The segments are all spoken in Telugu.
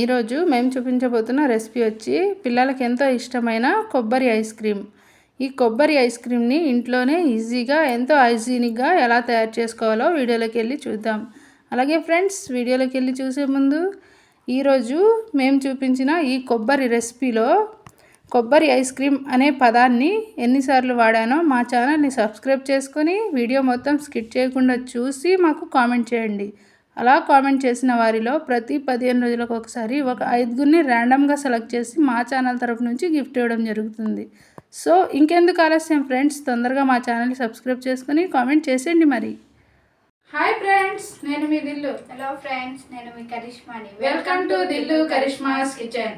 ఈరోజు మేము చూపించబోతున్న రెసిపీ వచ్చి పిల్లలకి ఎంతో ఇష్టమైన కొబ్బరి ఐస్ క్రీమ్. ఈ కొబ్బరి ఐస్ క్రీమ్ని ఇంట్లోనే ఈజీగా ఎంతో హైజీనిక్గా ఎలా తయారు చేసుకోవాలో వీడియోలోకి వెళ్ళి చూద్దాం. అలాగే ఫ్రెండ్స్ వీడియోలోకి వెళ్ళి చూసే ముందు ఈరోజు మేము చూపించిన ఈ కొబ్బరి రెసిపీలో కొబ్బరి ఐస్ క్రీమ్ అనే పదాన్ని ఎన్నిసార్లు వాడానో మా ఛానల్ని సబ్స్క్రైబ్ చేసుకొని వీడియో మొత్తం స్కిప్ చేయకుండా చూసి మాకు కామెంట్ చేయండి. అలా కామెంట్ చేసిన వారిలో ప్రతి పదిహేను రోజులకు ఒకసారి ఒక ఐదుగురిని ర్యాండమ్గా సెలెక్ట్ చేసి మా ఛానల్ తరపు నుంచి గిఫ్ట్ ఇవ్వడం జరుగుతుంది. సో ఇంకెందుకు ఆలస్యం ఫ్రెండ్స్? తొందరగా మా ఛానల్ని సబ్స్క్రైబ్ చేసుకుని కామెంట్ చేసేయండి మరి. హాయ్ ఫ్రెండ్స్ నేను మీ దిల్లు. హలో ఫ్రెండ్స్ నేను మీ కరిష్మాని. Welcome to Dillu Karishma's kitchen.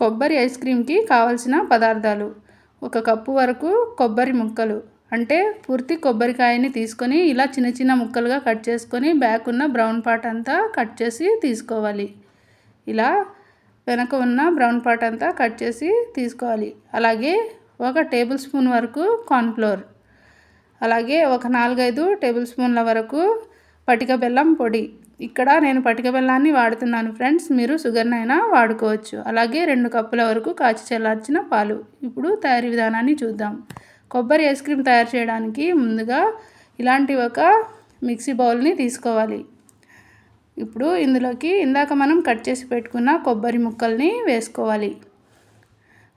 కొబ్బరి ఐస్ క్రీమ్కి కావలసిన పదార్థాలు. ఒక కప్పు వరకు కొబ్బరి ముక్కలు. అంటే పూర్తి కొబ్బరికాయని తీసుకొని ఇలా చిన్న చిన్న ముక్కలుగా కట్ చేసుకొని బ్యాక్ ఉన్న బ్రౌన్ పార్ట్ అంతా కట్ చేసి తీసుకోవాలి. ఇలా వెనక ఉన్న బ్రౌన్ పార్ట్ అంతా కట్ చేసి తీసుకోవాలి. అలాగే ఒక టేబుల్ స్పూన్ వరకు కార్న్ఫ్లోర్ అలాగే ఒక నాలుగైదు టేబుల్ స్పూన్ల వరకు పటిక బెల్లం పొడి. ఇక్కడ నేను పటిక బెల్లాన్ని వాడుతున్నాను ఫ్రెండ్స్ మీరు షుగర్నైనా వాడుకోవచ్చు. అలాగే రెండు కప్పుల వరకు కాచి చల్లార్చిన పాలు. ఇప్పుడు తయారీ విధానాన్ని చూద్దాం. కొబ్బరి ఐస్ క్రీమ్ తయారు చేయడానికి ముందుగా ఇలాంటి ఒక మిక్సీ బౌల్ని తీసుకోవాలి. ఇప్పుడు ఇందులోకి ఇందాక మనం కట్ చేసి పెట్టుకున్న కొబ్బరి ముక్కల్ని వేసుకోవాలి.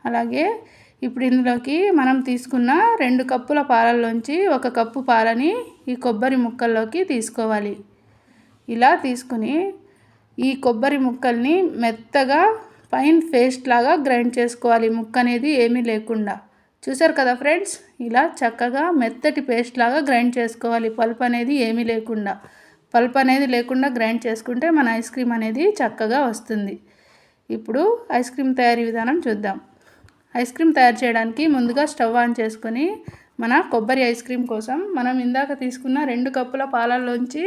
అలాగే ఇప్పుడు ఇందులోకి మనం తీసుకున్న రెండు కప్పుల పాలల్లోంచి ఒక కప్పు పాలని ఈ కొబ్బరి ముక్కల్లోకి తీసుకోవాలి. ఇలా తీసుకుని ఈ కొబ్బరి ముక్కల్ని మెత్తగా ఫైన్ పేస్ట్ లాగా గ్రైండ్ చేసుకోవాలి. ముక్క అనేది ఏమీ లేకుండా. చూసారు కదా ఫ్రెండ్స్? ఇలా చక్కగా మెత్తటి పేస్ట్ లాగా గ్రైండ్ చేసుకోవాలి. పల్ప్ అనేది ఏమీ లేకుండా. పల్ప్ అనేది లేకుండా గ్రైండ్ చేసుకుంటే మన ఐస్ క్రీమ్ అనేది చక్కగా వస్తుంది. ఇప్పుడు ఐస్ క్రీమ్ తయారీ విధానం చూద్దాం. ఐస్ క్రీమ్ తయారు చేయడానికి ముందుగా స్టవ్ ఆన్ చేసుకొని మన కొబ్బరి ఐస్ క్రీమ్ కోసం మనం ఇందాక తీసుకున్న రెండు కప్పుల పాలల్లోంచి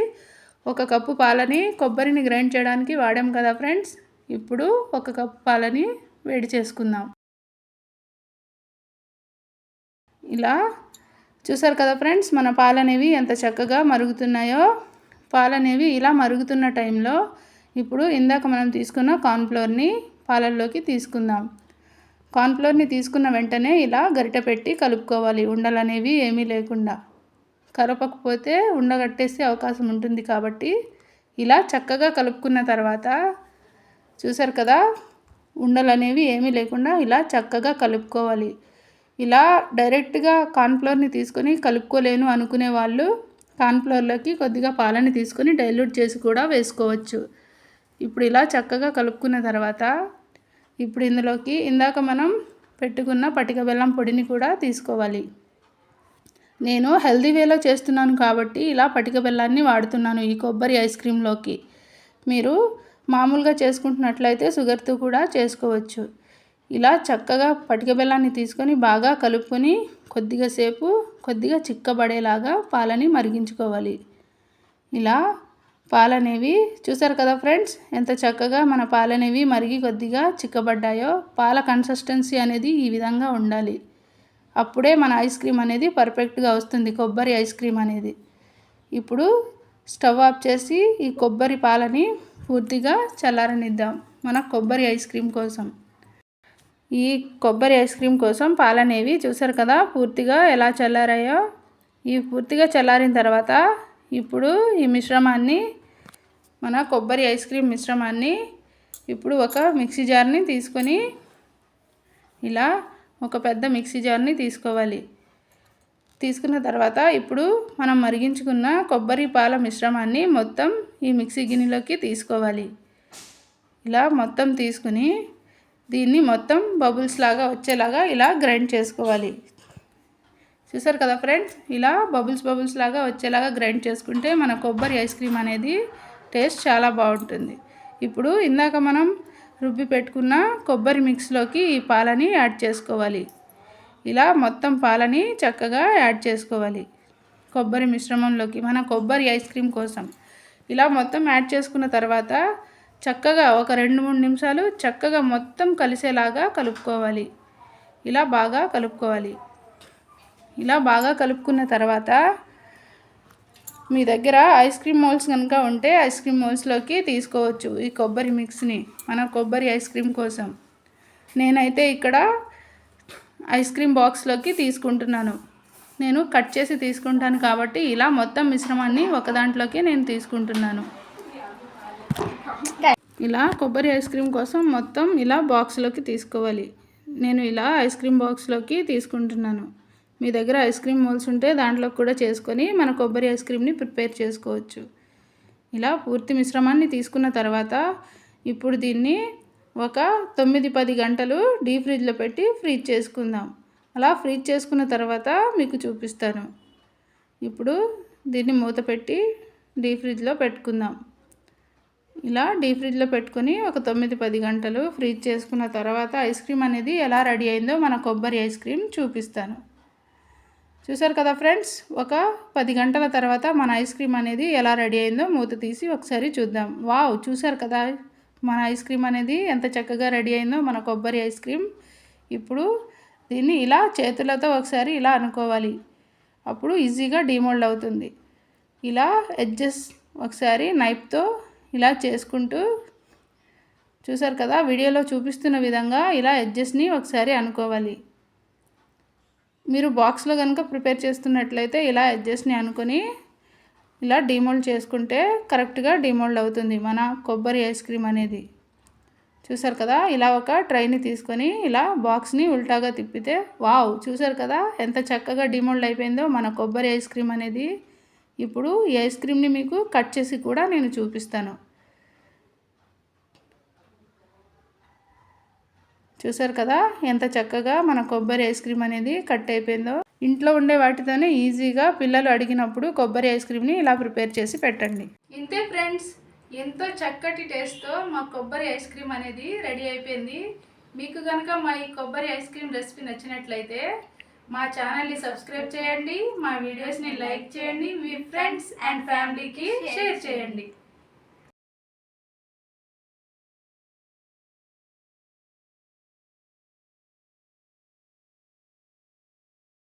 ఒక కప్పు పాలని కొబ్బరిని గ్రైండ్ చేయడానికి వాడాం కదా ఫ్రెండ్స్? ఇప్పుడు ఒక కప్పు పాలని వేడి చేసుకుందాం. ఇలా చూసారు కదా ఫ్రెండ్స్ మన పాలు అనేవి ఎంత చక్కగా మరుగుతున్నాయో. పాలు అనేవి ఇలా మరుగుతున్న టైంలో ఇప్పుడు ఇందాక మనం తీసుకున్న కార్న్ఫ్లోర్ని పాలల్లోకి తీసుకుందాం. కార్న్ఫ్లోర్ని తీసుకున్న వెంటనే ఇలా గరిట పెట్టి కలుపుకోవాలి. ఉండలు అనేవి ఏమీ లేకుండా. కలపకపోతే ఉండగట్టేసే అవకాశం ఉంటుంది కాబట్టి ఇలా చక్కగా కలుపుకున్న తర్వాత చూసారు కదా ఉండలు అనేవి ఏమీ లేకుండా ఇలా చక్కగా కలుపుకోవాలి. ఇలా డైరెక్ట్గా కార్న్ఫ్లోర్ని తీసుకొని కలుపుకోలేను అనుకునే వాళ్ళు కార్న్ఫ్లోర్లోకి కొద్దిగా పాలని తీసుకొని డైల్యూట్ చేసి కూడా వేసుకోవచ్చు. ఇప్పుడు ఇలా చక్కగా కలుపుకున్న తర్వాత ఇప్పుడు ఇందులోకి ఇందాక మనం పెట్టుకున్న పటిక బెల్లం పొడిని కూడా తీసుకోవాలి. నేను హెల్దీ వేలో చేస్తున్నాను కాబట్టి ఇలా పటిక బెల్లాన్ని వాడుతున్నాను ఈ కొబ్బరి ఐస్ క్రీమ్లోకి. మీరు మామూలుగా చేసుకుంటున్నట్లయితే షుగర్తో కూడా చేసుకోవచ్చు. ఇలా చక్కగా పటిక బెల్లాన్ని తీసుకొని బాగా కలుపుకొని కొద్దిగా సేపు కొద్దిగా చిక్కబడేలాగా పాలని మరిగించుకోవాలి. ఇలా పాలనేవి చూసారు కదా ఫ్రెండ్స్? ఎంత చక్కగా మన పాలనేవి మరిగి కొద్దిగా చిక్కబడ్డాయో పాల కన్సిస్టెన్సీ అనేది ఈ విధంగా ఉండాలి. అప్పుడే మన ఐస్ క్రీమ్ అనేది పర్ఫెక్ట్గా వస్తుంది కొబ్బరి ఐస్ క్రీమ్ అనేది. ఇప్పుడు స్టవ్ ఆఫ్ చేసి ఈ కొబ్బరి పాలని పూర్తిగా చల్లారనిద్దాం మన కొబ్బరి ఐస్ క్రీమ్ కోసం. ఈ కొబ్బరి ఐస్ క్రీమ్ కోసం పాలనేవి చూసారు కదా? పూర్తిగా ఎలా చల్లారాయో? ఈ పూర్తిగా చల్లారిన తర్వాత ఇప్పుడు ఈ మిశ్రమాన్ని మన కొబ్బరి ఐస్ క్రీమ్ మిశ్రమాన్ని ఇప్పుడు ఒక మిక్సీ జార్ని తీసుకొని ఇలా ఒక పెద్ద మిక్సీ జార్ని తీసుకోవాలి. తీసుకున్న తర్వాత ఇప్పుడు మనం మరిగించుకున్న కొబ్బరి పాల మిశ్రమాన్ని మొత్తం ఈ మిక్సీ గిన్నెలోకి తీసుకోవాలి. ఇలా మొత్తం తీసుకుని దీన్ని మొత్తం బబుల్స్ లాగా వచ్చేలాగా ఇలా గ్రైండ్ చేసుకోవాలి. చూసారు కదా ఫ్రెండ్స్ ఇలా బబుల్స్ బబుల్స్ లాగా వచ్చేలాగా గ్రైండ్ చేసుకుంటే మన కొబ్బరి ఐస్ క్రీమ్ అనేది టేస్ట్ చాలా బాగుంటుంది. ఇప్పుడు ఇందాక మనం రుబ్బి పెట్టుకున్న కొబ్బరి మిక్స్లోకి ఈ పాలని యాడ్ చేసుకోవాలి. ఇలా మొత్తం పాలని చక్కగా యాడ్ చేసుకోవాలి. కొబ్బరి మిశ్రమంలోకి మన కొబ్బరి ఐస్ క్రీమ్ కోసం. ఇలా మొత్తం యాడ్ చేసుకున్న తర్వాత చక్కగా ఒక రెండు మూడు నిమిషాలు చక్కగా మొత్తం కలిసేలాగా కలుపుకోవాలి. ఇలా బాగా కలుపుకోవాలి. ఇలా బాగా కలుపుకున్న తర్వాత మీ దగ్గర ఐస్ క్రీమ్ మోల్స్ కనుక ఉంటే ఐస్ క్రీమ్ మోల్స్లోకి తీసుకోవచ్చు ఈ కొబ్బరి మిక్స్ని మన కొబ్బరి ఐస్ క్రీమ్ కోసం. నేనైతే ఇక్కడ ఐస్ క్రీమ్ బాక్స్లోకి తీసుకుంటున్నాను. నేను కట్ చేసి తీసుకుంటాను కాబట్టి ఇలా మొత్తం మిశ్రమాన్ని ఒక దాంట్లోకి నేను తీసుకుంటున్నాను. ఇలా కొబ్బరి ఐస్ క్రీమ్ కోసం మొత్తం ఇలా బాక్స్లోకి తీసుకోవాలి. నేను ఇలా ఐస్ క్రీమ్ బాక్స్లోకి తీసుకుంటున్నాను. మీ దగ్గర ఐస్ క్రీమ్ మోల్స్ ఉంటే దాంట్లో కూడా చేసుకొని మన కొబ్బరి ఐస్ క్రీమ్ని ప్రిపేర్ చేసుకోవచ్చు. ఇలా పూర్తి మిశ్రమాన్ని తీసుకున్న తర్వాత ఇప్పుడు దీన్ని ఒక తొమ్మిది పది గంటలు డీప్ ఫ్రిడ్జ్లో పెట్టి ఫ్రీజ్ చేసుకుందాం. అలా ఫ్రీజ్ చేసుకున్న తర్వాత మీకు చూపిస్తాను. ఇప్పుడు దీన్ని మూత పెట్టి డీప్ ఫ్రిడ్జ్లో పెట్టుకుందాం. ఇలా డీప్ ఫ్రిడ్జ్లో పెట్టుకొని ఒక తొమ్మిది పది గంటలు ఫ్రీజ్ చేసుకున్న తర్వాత ఐస్ క్రీమ్ అనేది ఎలా రెడీ అయిందో మన కొబ్బరి ఐస్ క్రీమ్ చూపిస్తాను. చూసారు కదా ఫ్రెండ్స్? ఒక పది గంటల తర్వాత మన ఐస్ క్రీమ్ అనేది ఎలా రెడీ అయిందో మూత తీసి ఒకసారి చూద్దాం. వావ్! చూసారు కదా? మన ఐస్ క్రీమ్ అనేది ఎంత చక్కగా రెడీ అయిందో మన కొబ్బరి ఐస్ క్రీమ్. ఇప్పుడు దీన్ని ఇలా చేతులతో ఒకసారి ఇలా అనుకోవాలి. అప్పుడు ఈజీగా డిమోల్డ్ అవుతుంది. ఇలా ఎడ్జెస్ ఒకసారి నైఫ్తో ఇలా చేసుకుంటూ చూసారు కదా వీడియోలో చూపిస్తున్న విధంగా ఇలా ఎడ్జెస్ని ఒకసారి అనుకోవాలి. మీరు బాక్స్లో కనుక ప్రిపేర్ చేస్తున్నట్లయితే ఇలా ఎడ్జెస్ని అనుకొని ఇలా డిమోల్డ్ చేసుకుంటే కరెక్ట్గా డిమోల్డ్ అవుతుంది మన కొబ్బరి ఐస్ క్రీమ్ అనేది. చూసారు కదా ఇలా ఒక ట్రైని తీసుకొని ఇలా బాక్స్ని ఉల్టాగా తిప్పితే వావ్! చూసారు కదా ఎంత చక్కగా డిమోల్డ్ అయిపోయిందో మన కొబ్బరి ఐస్ క్రీమ్ అనేది. ఇప్పుడు ఈ ఐస్ క్రీమ్ని మీకు కట్ చేసి కూడా నేను చూపిస్తాను. చూసారు కదా ఎంత చక్కగా మన కొబ్బరి ఐస్ క్రీమ్ అనేది కట్ అయిపోయిందో. ఇంట్లో ఉండే వాటితోనే ఈజీగా పిల్లలు అడిగినప్పుడు కొబ్బరి ఐస్ క్రీమ్ని ఇలా ప్రిపేర్ చేసి పెట్టండి. ఇంతే ఫ్రెండ్స్ ఎంతో చక్కటి టేస్ట్తో మా కొబ్బరి ఐస్ క్రీమ్ అనేది రెడీ అయిపోయింది. మీకు కనుక మా ఈ కొబ్బరి ఐస్ క్రీమ్ రెసిపీ నచ్చినట్లయితే మా ఛానల్ని సబ్స్క్రైబ్ చేయండి మా వీడియోస్ని లైక్ చేయండి మీ ఫ్రెండ్స్ అండ్ ఫ్యామిలీకి షేర్ చేయండి.